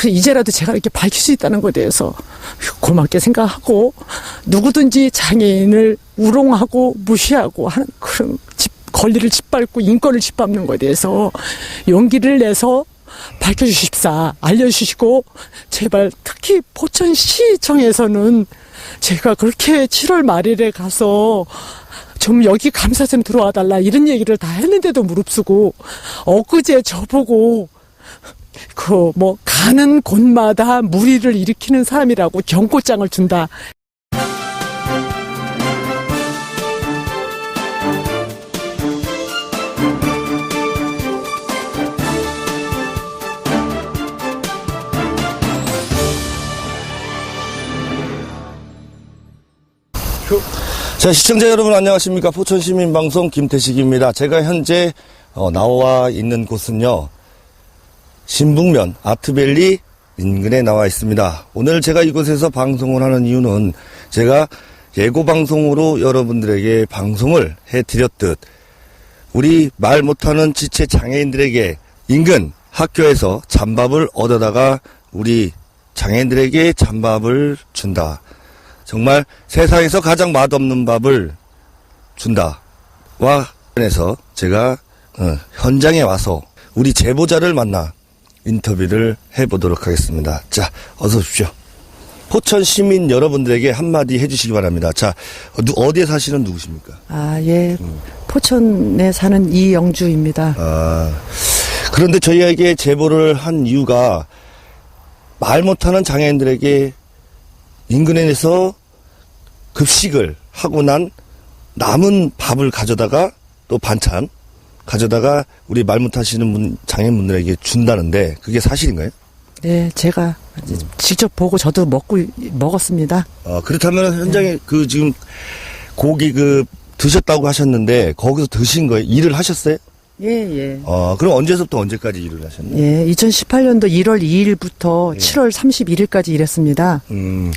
그 이제라도 제가 이렇게 밝힐 수 있다는 것에 대해서 고맙게 생각하고 누구든지 장애인을 우롱하고 무시하고 하는 그런 집, 권리를 짓밟고 인권을 짓밟는 것에 대해서 용기를 내서 밝혀주십사 알려주시고 제발 특히 포천시청에서는 제가 그렇게 7월 말일에 가서 좀 여기 감사선 들어와 달라 이런 얘기를 다 했는데도 무릅쓰고 엊그제 저보고 그 뭐 가는 곳마다 무리를 일으키는 사람이라고 경고장을 준다. 자, 시청자 여러분 안녕하십니까. 포천시민방송 김태식입니다. 제가 현재 어, 나와 있는 곳은요. 신북면 아트밸리 인근에 나와 있습니다. 오늘 제가 이곳에서 방송을 하는 이유는 제가 예고 방송으로 여러분들에게 방송을 해드렸듯 우리 말 못하는 지체 장애인들에게 인근 학교에서 잠밥을 얻어다가 우리 장애인들에게 잠밥을 준다. 정말 세상에서 가장 맛없는 밥을 준다와 관해서 제가 어, 현장에 와서 우리 제보자를 만나 인터뷰를 해보도록 하겠습니다. 자, 어서 오십시오. 포천 시민 여러분들에게 한마디 해주시기 바랍니다. 자, 어, 누- 어디에 사시는 누구십니까? 아, 예. 포천에 사는 이영주입니다. 아, 그런데 저희에게 제보를 한 이유가 말 못하는 장애인들에게 인근에서 급식을 하고 난 남은 밥을 가져다가 또 반찬 가져다가 우리 말 못하시는 분 장애인분들에게 준다는데 그게 사실인가요? 네, 제가 직접 보고 저도 먹고 먹었습니다. 어, 그렇다면 현장에 그 지금 고기 그 드셨다고 하셨는데 거기서 드신 거예요? 일을 하셨어요? 예, 예. 어, 그럼 언제서부터 언제까지 일을 하셨나요? 예, 2018년도 1월 2일부터 7월 31일까지 일했습니다. 음,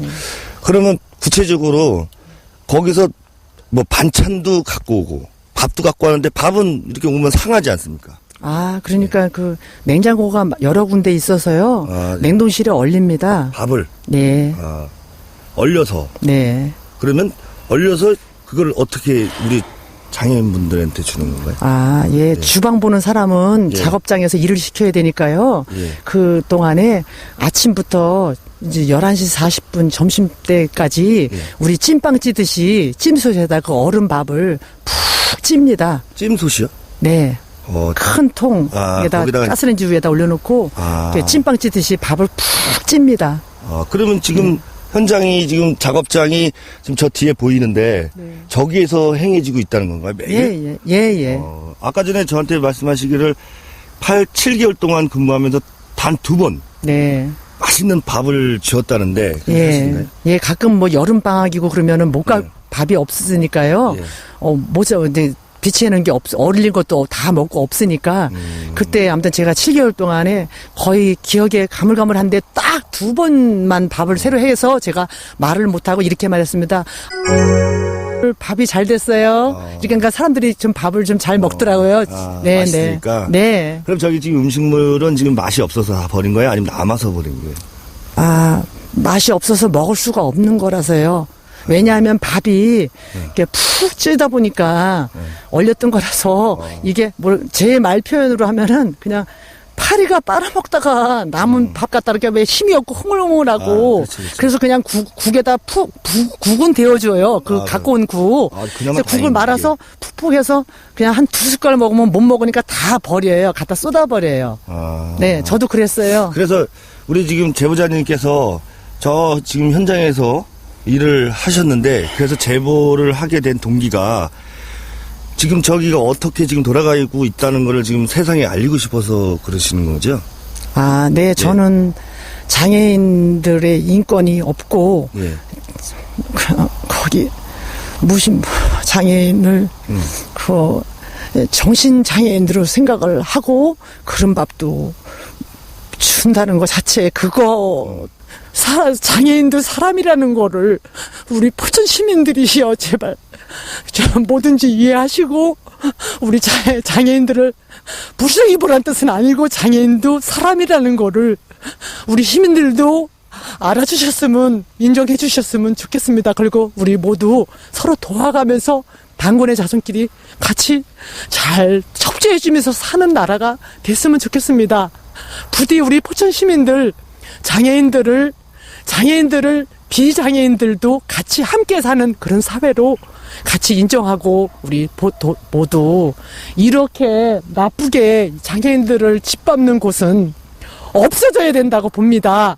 그러면 구체적으로 거기서 뭐 반찬도 갖고 오고 밥도 갖고 왔는데 밥은 이렇게 오면 상하지 않습니까? 아, 그러니까 그 냉장고가 여러 군데 있어서요. 아, 네. 냉동실에 얼립니다. 밥을 네, 아, 얼려서 네. 그러면 얼려서 그걸 어떻게 우리 장애인분들한테 주는 건가요? 아, 예. 주방 보는 사람은 예. 작업장에서 일을 시켜야 되니까요. 예. 그 동안에 아침부터 이제 11시 40분 점심 때까지 예. 우리 찐빵 찌듯이 찜솥에다 그 얼음 밥을 푹 찝니다. 찜솥이요? 네. 어, 큰 통에다 아, 거기다가- 가스레인지 위에다 올려놓고 아. 이렇게 찐빵 찌듯이 밥을 푹 찝니다. 아, 그러면 지금 음. 현장이 지금 작업장이 지금 저 뒤에 보이는데 네. 저기에서 행해지고 있다는 건가요? 매일? 예, 예, 예, 예. 어, 아까 전에 저한테 말씀하시기를 8, 7개월 동안 근무하면서 단 두 번 네. 맛있는 밥을 지었다는데 그게 예, 사실인가요? 예, 가끔 뭐 여름 방학이고 그러면은 못 가 네. 밥이 없으니까요. 예. 어, 모자 근데 비치해놓은 게 없, 어울린 것도 다 먹고 없으니까 음. 그때 아무튼 제가 7개월 동안에 거의 기억에 가물가물한데 딱 두 번만 밥을 새로 해서 제가 말을 못하고 이렇게 말했습니다. 밥이 잘 됐어요. 아. 그러니까 사람들이 좀 밥을 좀 잘 먹더라고요. 아, 네, 맛있으니까? 네. 네. 그럼 저기 지금 음식물은 지금 맛이 없어서 다 버린 거예요? 아니면 남아서 버린 거예요? 아, 맛이 없어서 먹을 수가 없는 거라서요. 왜냐하면 밥이 이렇게 푹 찌다 보니까 얼렸던 거라서 이게 뭘 제 말 표현으로 하면은 그냥 파리가 빨아먹다가 남은 밥 갖다 이렇게 왜 힘이 없고 아, 흐물흐물하고 그렇지, 그렇지. 그래서 그냥 국, 국에다 푹 국, 국은 데워줘요. 그 아, 갖고 온 국. 아, 그나마 그래서 국을 다행이네, 말아서 푹푹 해서 그냥 한 두 숟갈 먹으면 못 먹으니까 다 버려요. 갖다 쏟아버려요. 아. 네, 저도 그랬어요. 그래서 우리 지금 제보자님께서 저 지금 현장에서 일을 하셨는데 그래서 제보를 하게 된 동기가 지금 저기가 어떻게 지금 돌아가고 있다는 거를 지금 세상에 알리고 싶어서 그러시는 거죠? 아, 네, 저는 장애인들의 인권이 없고, 예. 그, 거기, 무심, 장애인을, 그, 정신 장애인으로 생각을 하고, 그런 밥도 준다는 것 자체, 그거, 사, 장애인도 사람이라는 거를, 우리 포천 시민들이시여, 제발, 좀 뭐든지 이해하시고, 우리 자, 장애인들을 부수입으란 뜻은 아니고, 장애인도 사람이라는 거를 우리 시민들도 알아주셨으면 인정해 주셨으면 좋겠습니다. 그리고 우리 모두 서로 도와가면서 당군의 자손끼리 같이 잘 협조해 주면서 사는 나라가 됐으면 좋겠습니다. 부디 우리 포천 시민들 장애인들을 장애인들을 비장애인들도 같이 함께 사는 그런 사회로 같이 인정하고 우리 모두 이렇게 나쁘게 장애인들을 짓밟는 곳은 없어져야 된다고 봅니다.